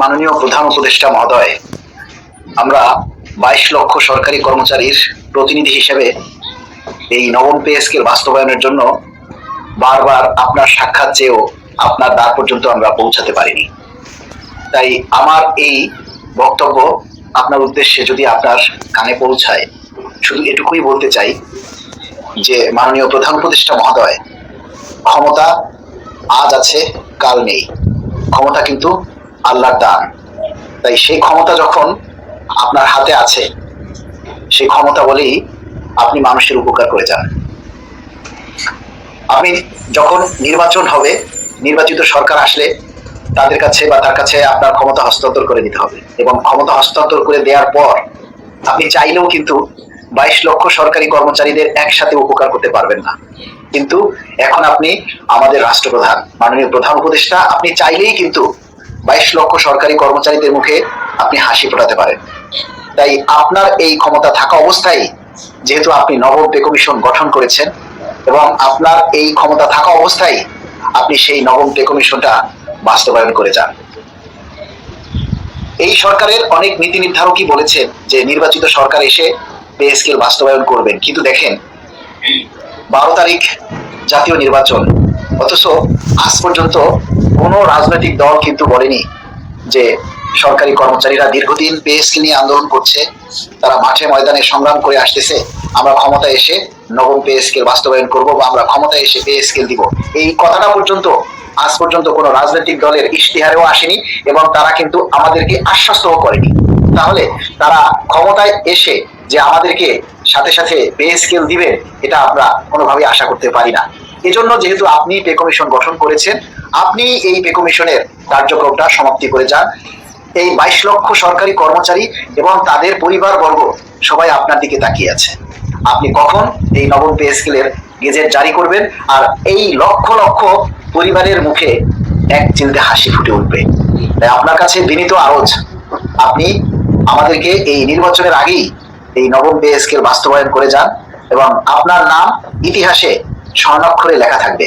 মাননীয় প্রধান উপদেষ্টা মহোদয়, আমরা বাইশ লক্ষ সরকারি কর্মচারীর প্রতিনিধি হিসেবে এই নবম পে স্কেল বাস্তবায়নের জন্য বারবার আপনার সাক্ষাৎ চেয়েও আপনার দ্বার পর্যন্ত আমরা পৌঁছাতে পারিনি। তাই আমার এই বক্তব্য আপনার উদ্দেশ্যে যদি আপনার কানে পৌঁছায়, শুধু এটুকুই বলতে চাই যে মাননীয় প্রধান উপদেষ্টা মহোদয়, ক্ষমতা আজ আছে, কাল নেই। ক্ষমতা কিন্তু আল্লাহর দান। তাই সেই ক্ষমতা যখন আপনার হাতে আছে, সেই ক্ষমতা বলেই আপনি মানুষের উপকার করে যান। আপনি যখন নির্বাচন হবে, নির্বাচিত সরকার আসলে তাদের কাছে বা তার কাছে আপনার ক্ষমতা হস্তান্তর করে দিতে হবে এবং ক্ষমতা হস্তান্তর করে দেওয়ার পর আপনি চাইলেও কিন্তু বাইশ লক্ষ সরকারি কর্মচারীদের একসাথে উপকার করতে পারবেন না। কিন্তু এখন আপনি আমাদের রাষ্ট্রপ্রধান, মাননীয় প্রধান উপদেষ্টা, আপনি চাইলেই কিন্তু বাইশ লক্ষ সরকারি কর্মচারীদের মুখে আপনি হাসি ফোটাতে পারেন। তাই আপনার এই ক্ষমতা থাকা অবস্থায় যেহেতু আপনি নবম কমিশন গঠন করেছেন এবং আপনার এই ক্ষমতা থাকা অবস্থায় আপনি সেই নবম পে কমিশনটা বাস্তবায়ন করে যান। এই সরকারের অনেক নীতি নির্ধারকই বলেছেন যে নির্বাচিত সরকার এসে পে স্কেল বাস্তবায়ন করবেন। কিন্তু দেখেন, বারো তারিখ জাতীয় নির্বাচন, অথচ আজ পর্যন্ত কোনো রাজনৈতিক দল কিন্তু বলেনি যে সরকারি কর্মচারীরা দীর্ঘদিন পে নিয়ে আন্দোলন করছে, তারা মাঠে ময়দানে সংগ্রাম করে আসতেছে, আমরা ক্ষমতা এসে নবম পে স্কেল বাস্তবায়ন করব বা আমরা ক্ষমতা এসে পে স্কেল দিব। এই কথাটা পর্যন্ত, আজ পর্যন্ত কোনো রাজনৈতিক দলের ইশতেহারেও আসেনি এবং তারা কিন্তু আমাদেরকে আশ্বস্তও করেনি। তাহলে তারা ক্ষমতায় এসে যে আমাদেরকে সাথে সাথে পে স্কেল দিবে, এটা আমরা কোনোভাবেই আশা করতে পারি না। এজন্য যেহেতু আপনি পে কমিশন গঠন করেছেন, আপনি এই পে কমিশনের কার্যক্রমটা সমাপ্তি করে যান। এই বাইশ লক্ষ সরকারি কর্মচারী এবং তাদের পরিবারবর্গ সবাই আপনার দিকে তাকিয়ে আছে। আপনি কখন এই নবম পে স্কেলের গেজেট জারি করবেন আর এই লক্ষ লক্ষ পরিবারের মুখে এক চিলতে হাসি ফুটে উঠবে। তাই আপনার কাছে বিনীত আরজ, আপনি আমাদেরকে এই নির্বাচনের আগেই এই নবম পে স্কেল বাস্তবায়ন করে যান এবং আপনার নাম ইতিহাসে স্বর্ণাক্ষরে লেখা থাকবে।